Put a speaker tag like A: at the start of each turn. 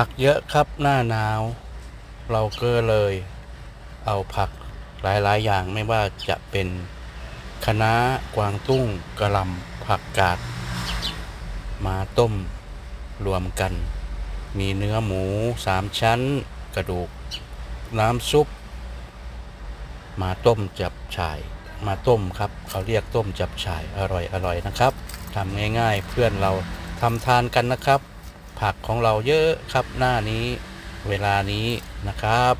A: ผักเยอะครับหน้าหนาว เราก็เลย เอาผักหลายๆ อย่างไม่ว่าจะเป็นคะน้ากวางตุ้งกระลำผักกาด มาต้มรวมกัน มีเนื้อหมูสามชั้น กระดูก น้ำซุป มาต้มจับฉ่าย มาต้มครับ เขาเรียกต้มจับฉ่ายอร่อยอร่อยนะครับทำง่ายๆ เพื่อนเราทำทานกันนะครับ ผักของเราเยอะครับหน้านี้เวลานี้นะครับ